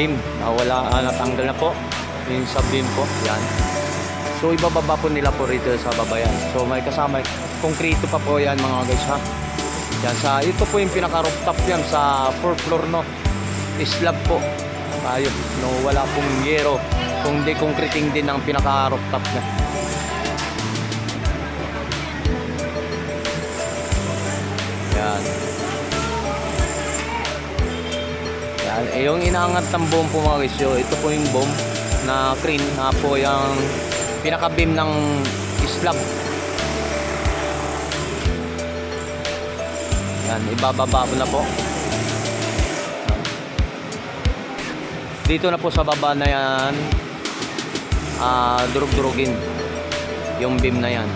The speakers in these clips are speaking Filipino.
beam. Nawala, ah, natanggal na po. Yung sa po. Yan. So ibababa po nila po rito sa babayan. So may kasama, konkreto pa po yan mga guys ha. Yan sa, ito po yung pinaka rooftop yan sa 4th floor no. Slab po. Tayo, no, wala pong yero. Kung di concreting din ang pinaka rooftop niya. Eh, yung inaangat ng boom po mga guys, ito po yung boom na crane na po yung pinaka-beam ng slab. Yan, ibababa ko na po. Dito na po sa baba na yan, ah durug-durugin yung beam na yan.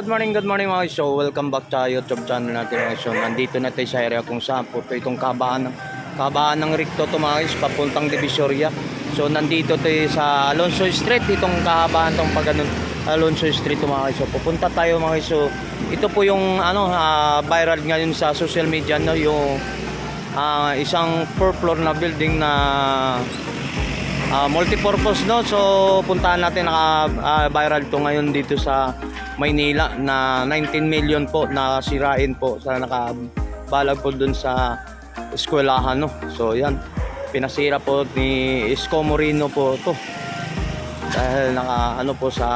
Good morning, good morning mga show. Welcome back sa YouTube channel natin mga show. Nandito na tayo sa area kung saan po ito itong kabaan ng kabaan ng Ricto guys, papuntang Divisoria. So nandito tayo sa Alonso Street, itong kahabaan tong pag ganun, Alonso Street mga. So pupunta tayo mga. So ito po yung ano ah, viral ngayon sa social media no, yung ah, isang four floor na building na Ah, multipurpose no so puntahan natin naka ah, viral to ngayon dito sa Maynila na 19 million po na sirain po sa nakabalag po dun sa eskwelahan no? So yan. Pinasira po ni Isko Moreno po to. Dahil naka ano po sa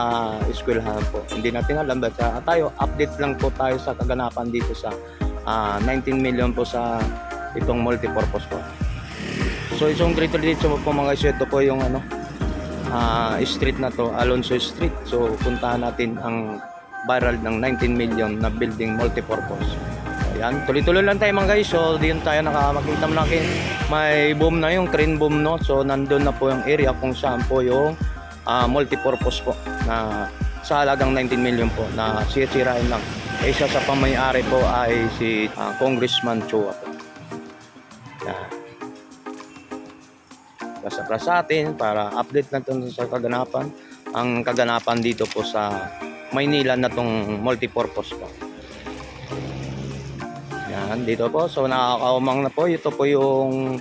eskwelahan po. Hindi natin alam but ah, tayo update lang po tayo sa kaganapan dito sa ah, 19 million po sa itong multipurpose po. So isang greater dito po mga guys, ito po yung ano ah, street na to, Alonso Street. So puntahan natin ang viral ng 19 million na building multipurpose. Ayan, tuloy-tuloy lang tayo mga guys. So diyan tayo nakamakita mo natin may boom na yung crane boom no. So nandun na po yung area kung saan po yung ah, multipurpose po na sa halagang 19 million po na sisirain lang. Eh, Isa sa pamayari po ay si ah, Congressman Chua po. Yan basta sa atin para update natin sa kaganapan ang kaganapan dito po sa Maynila na tong multipurpose po yan dito po. So nakakaumang na po. Ito po yung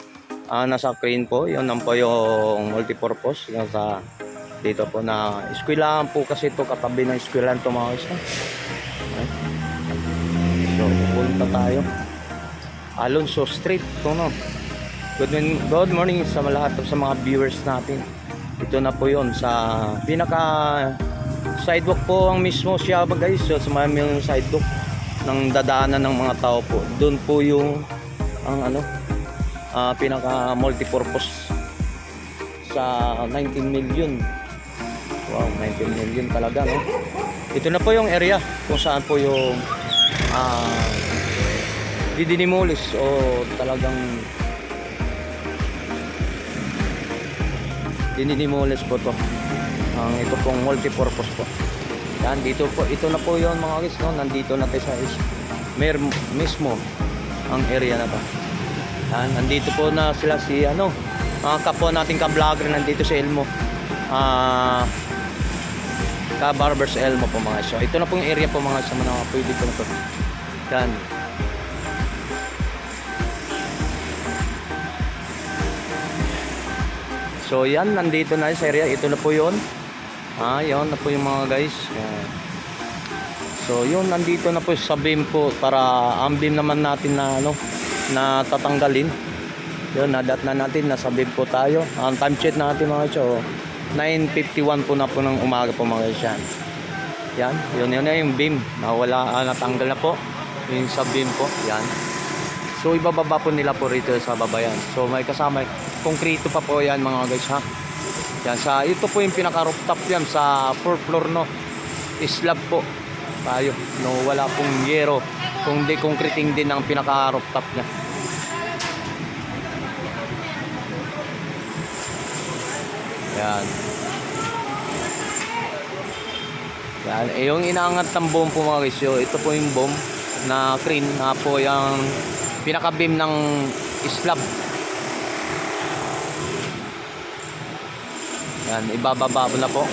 ah, nasa crane po. Yun lang po yung multipurpose. Nasa dito po na eskwelahan po kasi ito katabi ng eskwelahan to mga isa so pupunta tayo. Alonso Street ito no? Good morning, good morning sa lahat sa mga viewers natin. Ito na po 'yon sa pinaka sidewalk po ang mismo siya guys. So, mga yung sidewalk ng dadaanan ng mga tao po. Doon po yung ang ano ah, pinaka multipurpose sa 19 million. Wow, 19 million talaga no. Ito na po yung area kung saan po yung ah didinimulis o talagang dininimulis po to ang ito pong multipurpose po. Yan dito po. Ito na po yon mga guys no? Nandito na tayo sa is mer mismo ang area na to yan nandito po na sila si ano mga kapwa nating ka-vlogger nandito si Elmo. Ah ka Barbers Elmo po mga so ito na po yung area po mga sa mga pwede po na yan. So yan, nandito na sa area. Ito na po yun. Ah, yun na po yung mga guys. Yan. So yun, nandito na po sa beam po para ang beam naman natin na ano, na tatanggalin. Yun, nadat na natin, nasa beam po tayo. Ang time check natin mga guys, oh, 9.51 po na po ng umaga po mga guys yan. Yan, yun yun na yung beam. Nawala, ah, natanggal na po. Yung sa beam po, yan. So ibababa po nila po rito sa babayan. So may kasama konkreto pa po yan mga guys ha. Yan sa ito po yung pinaka rooftop yan sa 4th floor no. Slab po. Tayo no wala pong yero. kung di concreting din ang pinaka rooftop niya. Yan. Yan. Eh, yung inaangat ng boom po mga yun, ito po yung boom na crane na po yung pinaka-beam ng slab. Yan, ibababa na po.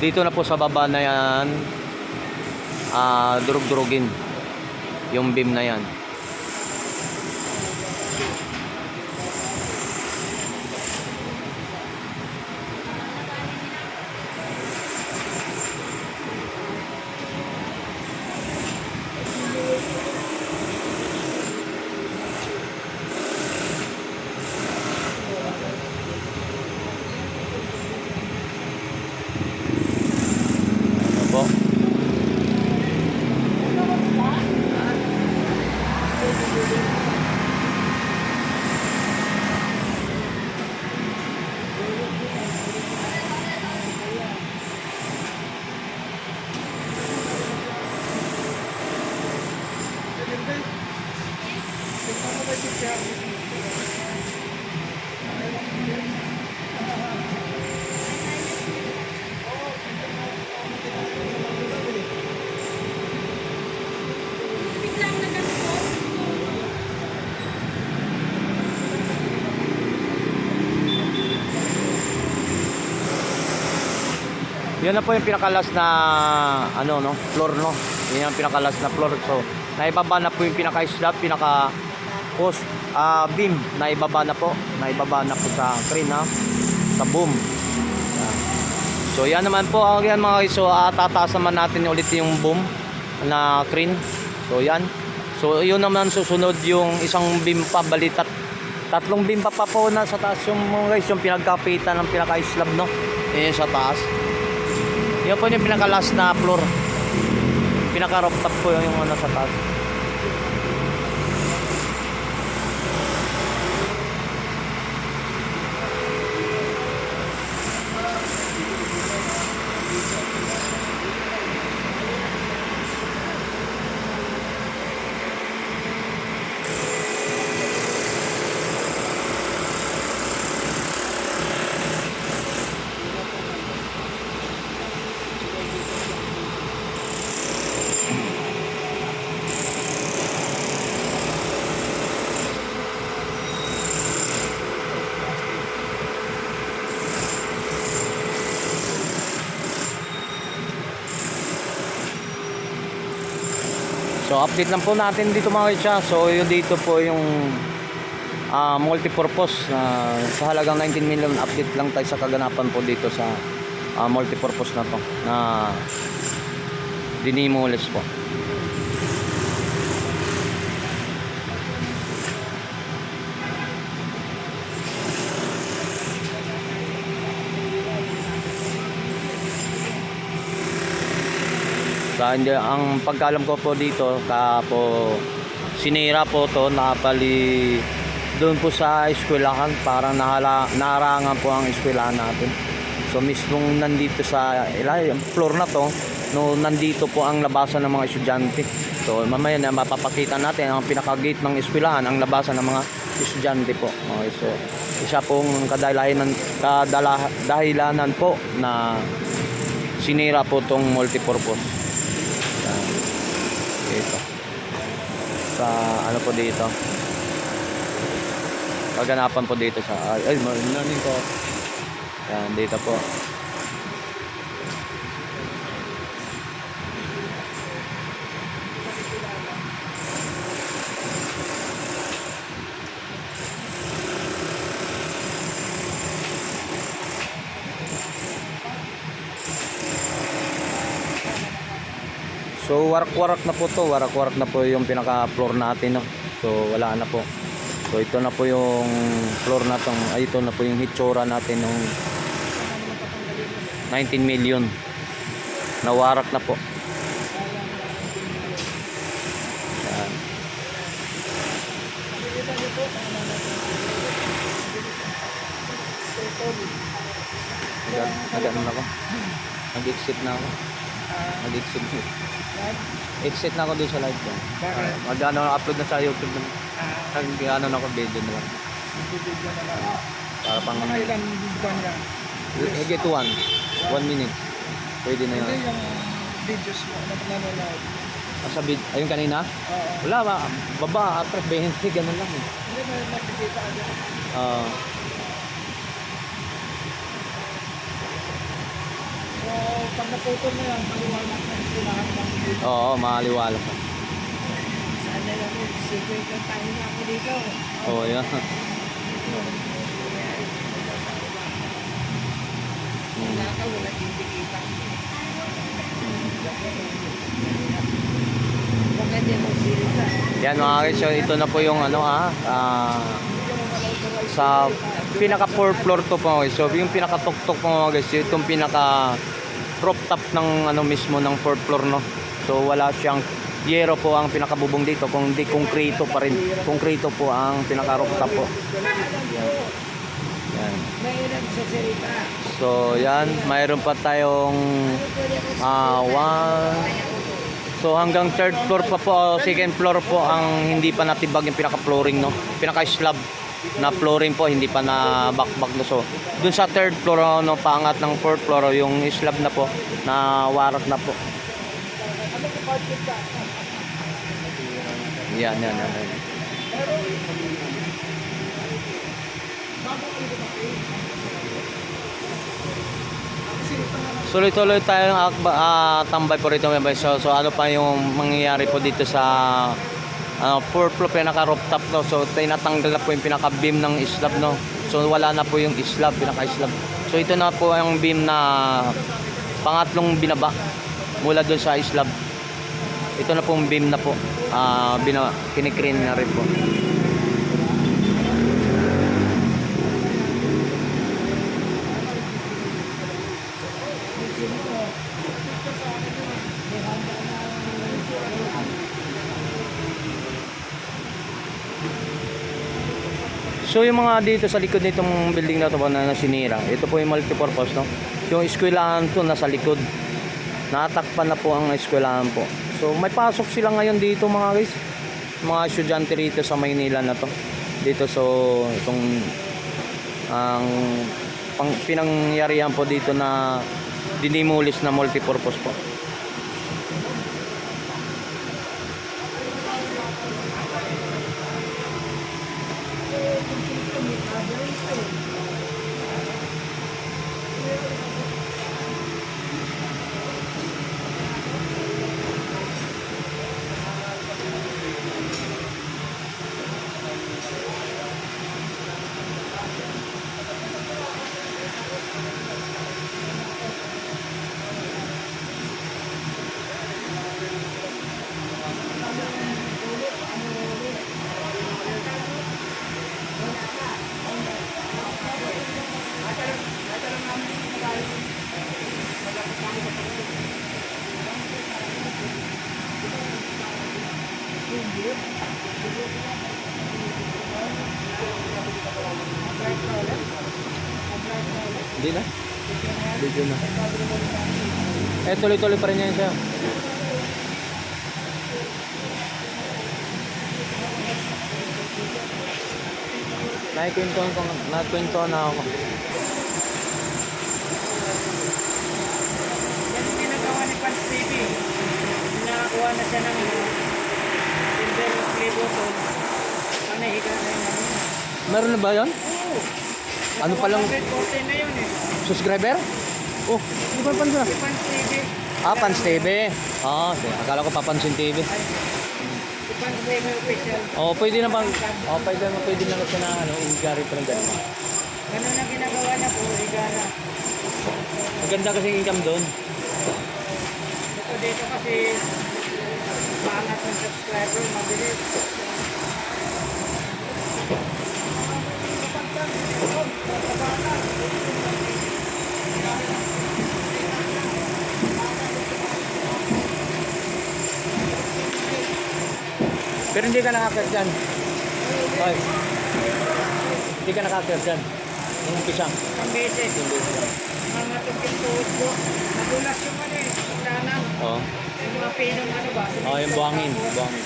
Dito na po sa baba na yan, ah durug-durugin yung beam na yan. Yan na po yung pinakalas na ano no, floor no. Yan yung pinakalas na floor. So, naibaba na po yung pinaka slab, pinaka post ah, beam naibaba na po. Naibaba na po sa crane ha. Sa boom. So, yan naman po. Ang yan mga guys. So, uh, tataas naman natin ulit yung boom na crane. So, yan. So, yun naman susunod yung isang beam pa balitat. Tatlong beam pa pa po na sa taas yung mga guys. Yung pinagkapitan ng pinaka-slab no. Yan yung sa taas. Yan po yung pinaka last na floor. Pinaka rooftop po yung ano sa taas. So update lang po natin dito mga siya. So yung dito po yung ah, multipurpose na sa halagang 19 million update lang tayo sa kaganapan po dito sa ah, multipurpose na to na dinimulis po. Sa hindi, ang pagkalam ko po dito, ka po sinira po to, napali doon po sa eskwelahan, parang nahala, naharangan po ang eskwelahan natin. So mismong nandito sa ilay, floor na to, no nandito po ang labasan ng mga estudyante. So mamaya na mapapakita natin ang pinaka-gate ng eskwelahan, ang labasan ng mga estudyante po. Okay, so isa pong kadahilanan, kadalahilanan po na sinira po tong multipurpose. Dito. Sa ano po dito. Kaganapan po dito sa ay, ay morning ko. Yan dito po. So warak-warak na po to, warak-warak na po yung pinaka-floor natin no. So wala na po. So ito na po yung floor na tong, ay ito na po yung hitsura natin ng 19 million. Nawarak na po. Yan. Nag- Nag-ano na ako? Nag-exit na ako. Mag-exit. Live? Exit na ako dun sa live ko. Bakit? Mag ano, upload na sa YouTube na. Ah, Nag ano na ako video na lang. video na lang. Para pang Mga ilan buwan ka? higit one. One minute. Pwede na Hindi yun. yung videos mo na nanonood. Ah, sa vid- ayun kanina? Oo. Wala ba? Baba, atras 20, ganun lang eh. Hindi mo nakikita agad. Ah, pag naputol na yan, maliwanag na yung lahat ng video. oo, maliwala ka. Sana lang yun, sige, tayo na ako dito. Oo, yan. Wala ka, wala kinikita. Baka di mo silita. Yan mga so ito na po yung ano ah, ah, sa pinaka 4 floor to po mga guys. So yung pinaka tuktok po mga guys, itong pinaka roof top ng ano mismo ng 4 floor no. So wala siyang yero po ang pinakabubong dito, kung hindi konkreto pa rin. Konkreto po ang pinaka roof top po. Yan. So yan, mayroon pa tayong ah one, So hanggang third floor pa po, second floor po ang hindi pa natibag yung pinaka-flooring no. Pinaka-slab na flooring po hindi pa na bakbak na so. Dun sa third floor no, paangat ng fourth floor yung slab na po na warak na po. Yan, yan, yan. yan. Tuloy-tuloy tayong akba, ah, tambay po rito. So, so ano pa yung mangyayari po dito sa ano, fourth floor pinaka rooftop no. So tinatanggal na po yung pinaka beam ng slab no. So wala na po yung slab, pinaka slab. So ito na po yung beam na pangatlong binaba mula doon sa slab. Ito na pong beam na po. Ah, bina kinikrane na rin po. So yung mga dito sa likod nitong building na to po na nasinira, ito po yung multipurpose no. Yung eskwelahan to nasa likod. Natakpan na po ang eskwelahan po. So may pasok sila ngayon dito mga guys. Mga estudyante rito sa Maynila na to. Dito so itong ang pang, pinangyarihan po dito na dinimulis na multipurpose po. Hindi na. Video na. Eh, tuloy-tuloy pa rin yan siya. Nakikwentuhan ko, nakikwentuhan na ako. Yan ang ginagawa ni Pans TV. Nakakuha na siya ng ano, silver play button. Ang nahiga na yun. Meron na ba yan? Oo. Ano palang 114 na yun eh. subscriber? Oh, di ba pansin na? Ah, Pans TV. Ah, sige. akala ko papansin TV. Pans TV official. Oh, pwede na bang, oh, pwede na, pwede na kasi na, ano, ingari pa ng ganun. Ganun ang ginagawa niya po. Higa na. Maganda kasi yung income doon. Ito dito kasi maangat ng subscriber. Mabilis. Pero hindi ka nakakit dyan. Hoy. Hindi ka nakakit dyan. Nung umpisa. Ang beses. Mga tungkil tuhod ko. Nadulas yung ano eh. Pagkanan. Oh. May mga pinong ano ba? Oh, yung buhangin. Buhangin.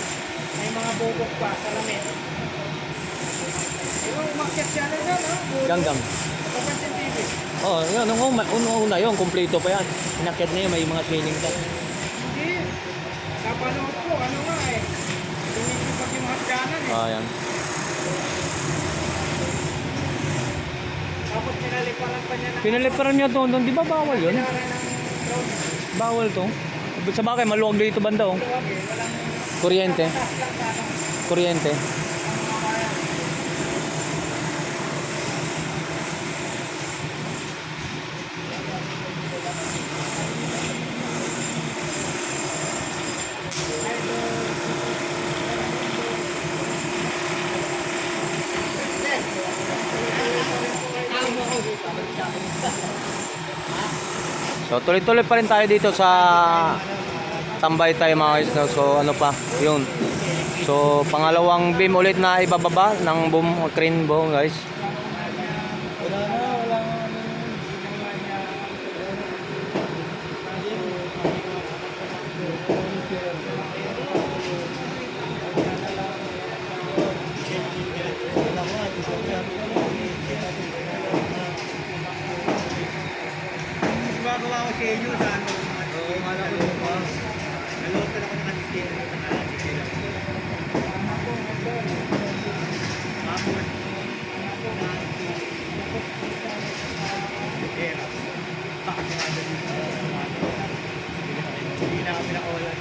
May mga bubok pa sa lamit. Pero umakyat siya na yan, ha? Ganggang. Kapansin TV. Oh, yun. Nung una, una, una yun, kompleto pa yan. Inakyat na yun, may mga ceiling pa. Hindi. Kapanood ko, ano nga eh. Tumipipag yung hagdanan eh. Ah, yan. Tapos pinaliparan pa niya ng... Pinaliparan niya to doon. Di ba bawal yun? Bawal to. Sa bagay, maluwag dito banda oh. Eh. Kuryente. Kuryente. So tuloy-tuloy pa rin tayo dito sa tambay tayo mga guys. no? So ano pa, yun. So pangalawang beam ulit na ibababa ng boom crane boom guys. Gumagawa ko sa inyo sa ano. Oo, kala ko yung mga. Nalotan ako ng assistant. Hindi na kami nakawalan.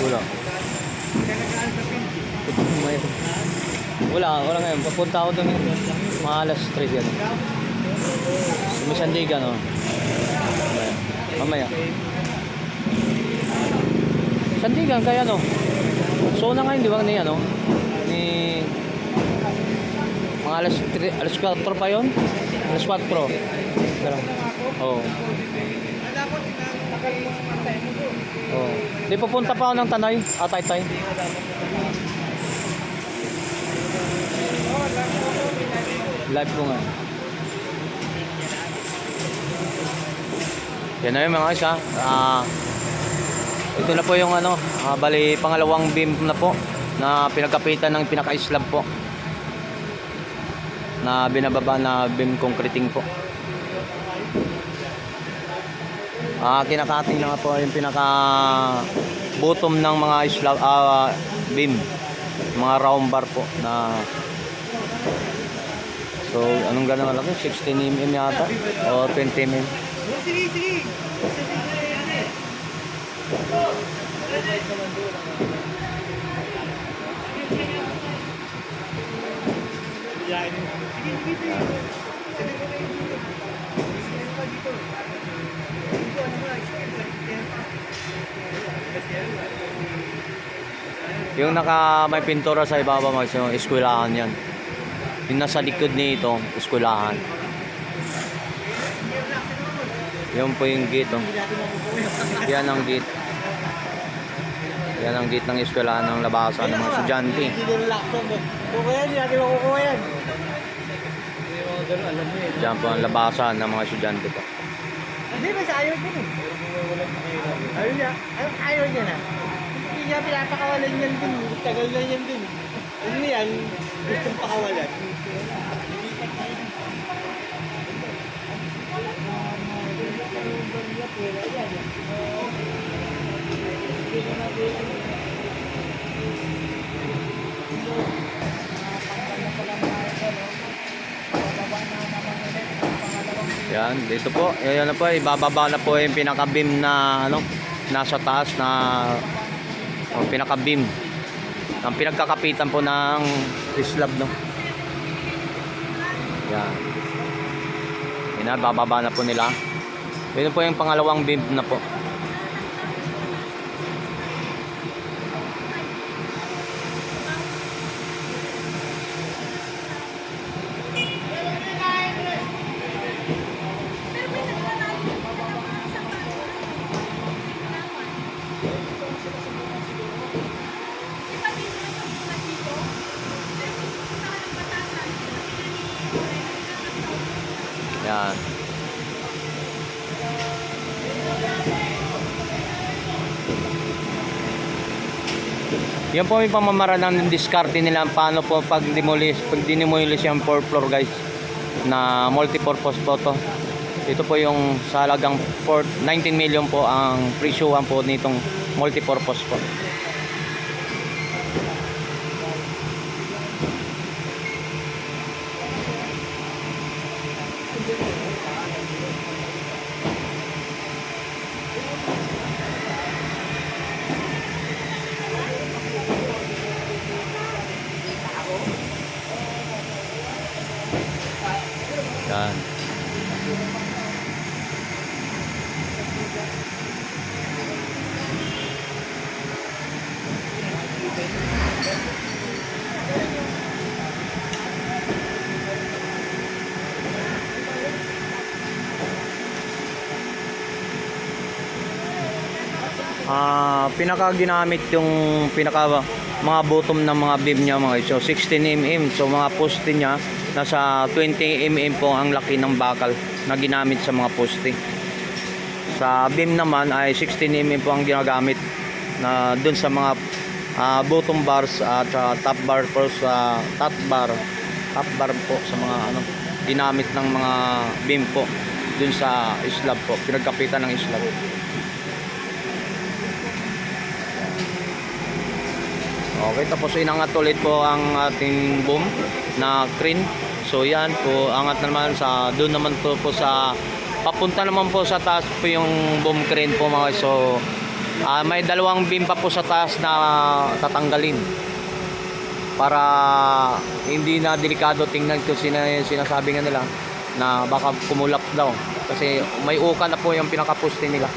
Wala. Wala, Papunta ako doon mga alas 3 yan. Sumisandigan no. Mamaya. Sandigan kaya no. So na ngayon di ba ni ano? Ni mga alas 3, alas 4 pa yon? Alas 4. Pero, Oo. Dapat nakalimutan ang tayo mo doon. Oh. Di pupunta pa ako ng Tanay, ah, Taytay. Oo, lang ko ako, pinali ko. Live ko nga. Yan na yung mga isa. Ah, ito na po yung ano, ah, bali pangalawang beam na po na pinagkapitan ng pinaka-slab po. Na binababa na beam concreting po. Ah, kinakating na nga po yung pinaka bottom ng mga slab ah, beam. Mga round bar po na So, anong gano'n malaki? 16 mm yata? O 20 mm? Sige, sige. Yung naka may pintura sa ibaba mo, yung eskwelahan yan. Yung nasa likod nito, eskwelahan. Yung po yung gate, oh. Yan ang gate. Yan ang gate ng eskwelahan ng labasan ng mga estudyante. Hindi yung laptop mo. Kukuha yan, hindi natin makukuha yan. Hindi mo ganun, alam mo eh. Diyan po ang labasan ng mga estudyante po. Hindi, mas ayaw din eh. Ayaw niya. Ayaw niya na. Hindi niya pinapakawalan yan din. Tagal na yan din. Ano yan, gustong pakawalan. Yan dito po. Ayan na po, ibababa na po yung pinaka-beam na ano, nasa taas na oh, pinaka-beam. Ang pinagkakapitan po ng slab, no? Yan. Yan na, bababa na po nila. Ito po yung pangalawang beam na po. Yan. Yan po yung pamamaraan ng diskarte nila paano po pag demolish, pag dinemolish yung 4 floor guys na multipurpose po to. Ito po yung sa halagang 4, 19 million po ang presyuhan po nitong multipurpose po. Pinaka ginamit yung pinaka mga bottom ng mga beam niya mga so 16 mm so mga poste niya nasa 20 mm po ang laki ng bakal na ginamit sa mga poste. Sa beam naman ay 16 mm po ang ginagamit na dun sa mga ah, bottom bars at ah, top bar po sa top bar top bar po sa mga ano ginamit ng mga beam po dun sa slab po. Pinagkapitan ng slab Okay, tapos inangat ulit po ang ating boom na crane. So yan po, angat naman sa doon naman po, po sa papunta naman po sa taas po yung boom crane po mga so ah, may dalawang beam pa po sa taas na tatanggalin. Para hindi na delikado tingnan ko sina, sinasabi nga nila na baka kumulap daw. Kasi may uka na po yung pinakaposte nila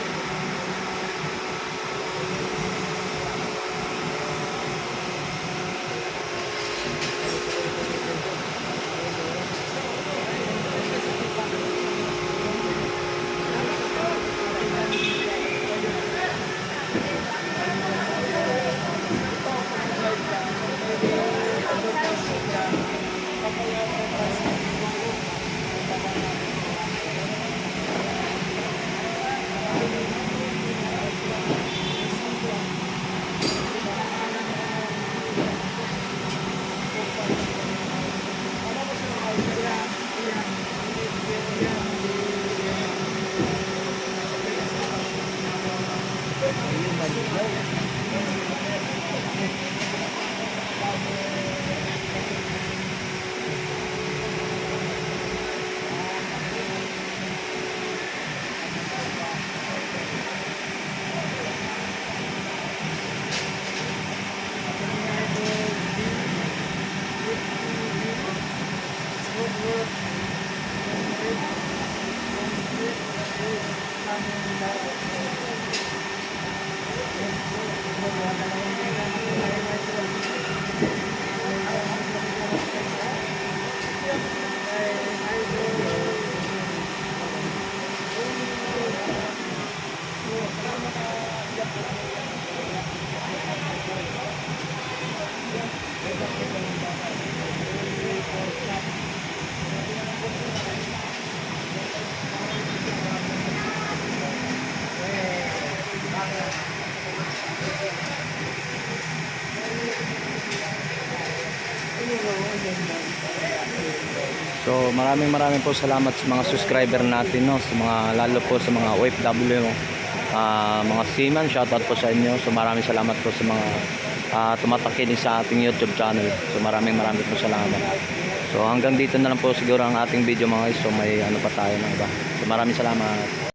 maraming maraming po salamat sa mga subscriber natin no, sa mga lalo po sa mga OFW, ah, mga seaman, shoutout po sa inyo. So maraming salamat po sa mga ah, tumatakinig sa ating YouTube channel. So maraming maraming po salamat. So hanggang dito na lang po siguro ang ating video mga guys. So may ano pa tayo ng iba. So maraming salamat.